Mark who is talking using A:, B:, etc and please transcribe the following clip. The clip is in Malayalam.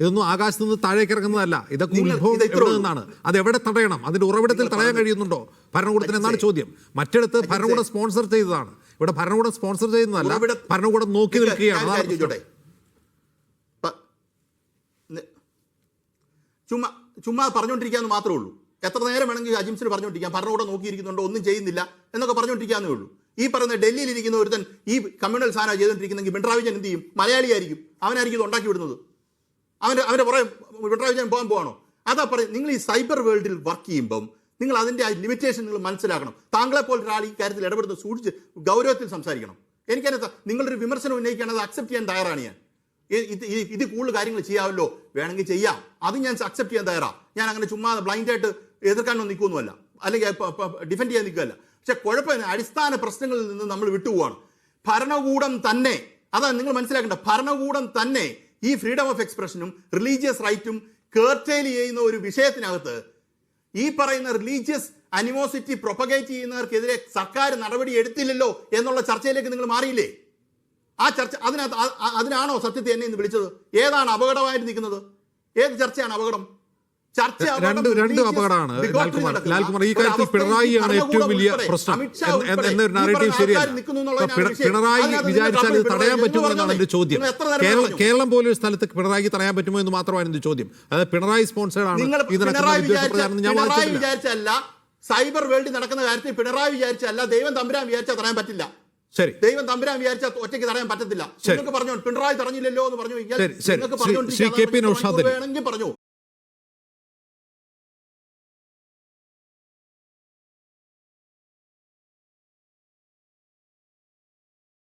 A: ഇതൊന്നും ആകാശത്ത് നിന്ന് താഴേക്ക് ഇറങ്ങുന്നതല്ല. ഇതൊക്കെ ഉത്ഭവം
B: ഇത്
A: എവിടെ നിന്നാണ് അത് എവിടെ തടയണം? അതിന്റെ ഉറവിടത്തിൽ തടയാൻ കഴിയുന്നുണ്ടോ? ഭരണകൂടത്തിന് എന്നാണ് ചോദ്യം. മറ്റിടത്ത്. ഭരണകൂടം സ്പോൺസർ ചെയ്തതാണ്. ഇവിടെ ഭരണകൂടം സ്പോൺസർ ചെയ്യുന്നതല്ല.
B: ഇവിടെ
A: ഭരണകൂടം നോക്കി നിൽക്കുകയാണ്.
B: ചുമ്മാ ചുമ്മാ പറഞ്ഞുകൊണ്ടിരിക്കാന്ന് മാത്രമേ ഉള്ളൂ. എത്ര നേരം വേണമെങ്കിൽ അജിംസിന് പറഞ്ഞുകൊണ്ടിരിക്കാം. ഭരണകൂടം നോക്കിയിരിക്കുന്നുണ്ടോ ഒന്നും ചെയ്യുന്നില്ല എന്നൊക്കെ പറഞ്ഞുകൊണ്ടിരിക്കാന്നേ ഉള്ളൂ. ഈ പറയുന്ന ഡൽഹിയിൽ ഇരിക്കുന്ന ഒരുത്തൻ ഈ കമ്മ്യൂണൽ സാധനം ചെയ്തുകൊണ്ടിരിക്കുന്നെങ്കിൽ പിണറായി വിജയൻ എന്ത് ചെയ്യും? മലയാളിയായിരിക്കും. അവനായിരിക്കും ഇത് ഉണ്ടാക്കി വിടുന്നത്. അവന്റെ അവന്റെ പുറകെ പിണറായി വിജയൻ പോകാൻ പോകണോ അതാ പറയും നിങ്ങൾ ഈ സൈബർ വേൾഡിൽ വർക്ക് ചെയ്യുമ്പം നിങ്ങൾ അതിന്റെ ആ ലിമിറ്റേഷൻ നിങ്ങൾ മനസ്സിലാക്കണം. താങ്കളെ പോലെ ഒരാൾ ഈ കാര്യത്തിൽ ഇടപെടുന്ന സൂക്ഷിച്ച് ഗൗരവത്തിൽ സംസാരിക്കണം. എനിക്കതിനകത്ത് നിങ്ങളൊരു വിമർശനം ഉന്നയിക്കുകയാണ് അത് അക്സെപ്റ്റ് ചെയ്യാൻ തയ്യാറാണ് ഞാൻ. ഇത് ഇത് കൂടുതൽ കാര്യങ്ങൾ ചെയ്യാമല്ലോ? വേണമെങ്കിൽ ചെയ്യാം. അത് ഞാൻ അക്സെപ്റ്റ് ചെയ്യാൻ തയ്യാറാണ് ഞാൻ അങ്ങനെ ചുമ്മാ ബ്ലൈൻഡായിട്ട് എതിർക്കാനൊന്നും നിൽക്കുമൊന്നുമല്ല അല്ലെങ്കിൽ ഡിഫെൻഡ് ചെയ്യാൻ നിൽക്കുകയല്ല. പക്ഷെ കുഴപ്പമില്ല അടിസ്ഥാന പ്രശ്നങ്ങളിൽ നിന്ന് നമ്മൾ വിട്ടുപോവാണ്. ഭരണകൂടം തന്നെ അതാണ് നിങ്ങൾ മനസ്സിലാക്കേണ്ട ഭരണകൂടം തന്നെ ഈ ഫ്രീഡം ഓഫ് എക്സ്പ്രഷനും റിലീജിയസ് റൈറ്റും കേർട്ടേൽ ചെയ്യുന്ന ഒരു വിഷയത്തിനകത്ത് ഈ പറയുന്ന റിലീജിയസ് അനിമോസിറ്റി പ്രൊപ്പഗേറ്റ് ചെയ്യുന്നവർക്കെതിരെ സർക്കാർ നടപടി എടുത്തില്ലല്ലോ എന്നുള്ള ചർച്ചയിലേക്ക് നിങ്ങൾ മാറിയില്ലേ? ആ ചർച്ച അതിനകത്ത് അതിനാണോ സത്യത്തെ എന്നെ ഇന്ന് വിളിച്ചത്? ഏതാണ് അപകടമായിട്ട് നിൽക്കുന്നത്? ഏത് ചർച്ചയാണ് അപകടം? ചർച്ച
A: രണ്ടും അപകടമാണ് ലാൽകുമാർ ലാൽകുമാർ. ഈ കാര്യത്തിൽ പിണറായിയാണ് ഏറ്റവും വലിയ പ്രശ്നം. എന്നൊരു നാരേറ്റീവ് ശരിയല്ല. പിണറായി വിചാരിച്ചാൽ ഇത് തടയാൻ പറ്റുമോ എന്നാണ് എന്റെ ചോദ്യം. കേരളം
B: ഒരു
A: കേരള പോലൊരു സ്ഥലത്ത് പിണറായി തടയാൻ പറ്റുമോ എന്ന് മാത്രമാണ് എന്റെ ചോദ്യം. അതായത് പിണറായി സ്പോൺസേഡ് ആണ്
B: നിങ്ങൾ
A: ഇത് നടക്കുന്ന
B: പിണറായി
A: വിദ്വേഷ
B: വിചാരിച്ച
A: പ്രചാരണം ഞാൻ
B: പിണറായി
A: വായിച്ചിട്ടില്ല.
B: വിചാരിച്ചല്ല സൈബർ വേൾഡിൽ നടക്കുന്ന കാര്യത്തിൽ പിണറായി വിചാരിച്ചല്ല ദൈവം തമ്പുരാൻ വിചാരിച്ചാൽ തടയാൻ പറ്റില്ല.
A: ശരി.
B: ദൈവം തമ്പുരാൻ വിചാരിച്ചാൽ ഒറ്റയ്ക്ക് തടയാൻ പറ്റത്തില്ല. നിങ്ങൾക്ക് പറഞ്ഞു പിണറായി തടഞ്ഞില്ലല്ലോ എന്ന് പറഞ്ഞു
A: ശരി, ശരി. ശ്രീ- കെ പി
B: വേണമെങ്കിൽ പറഞ്ഞു.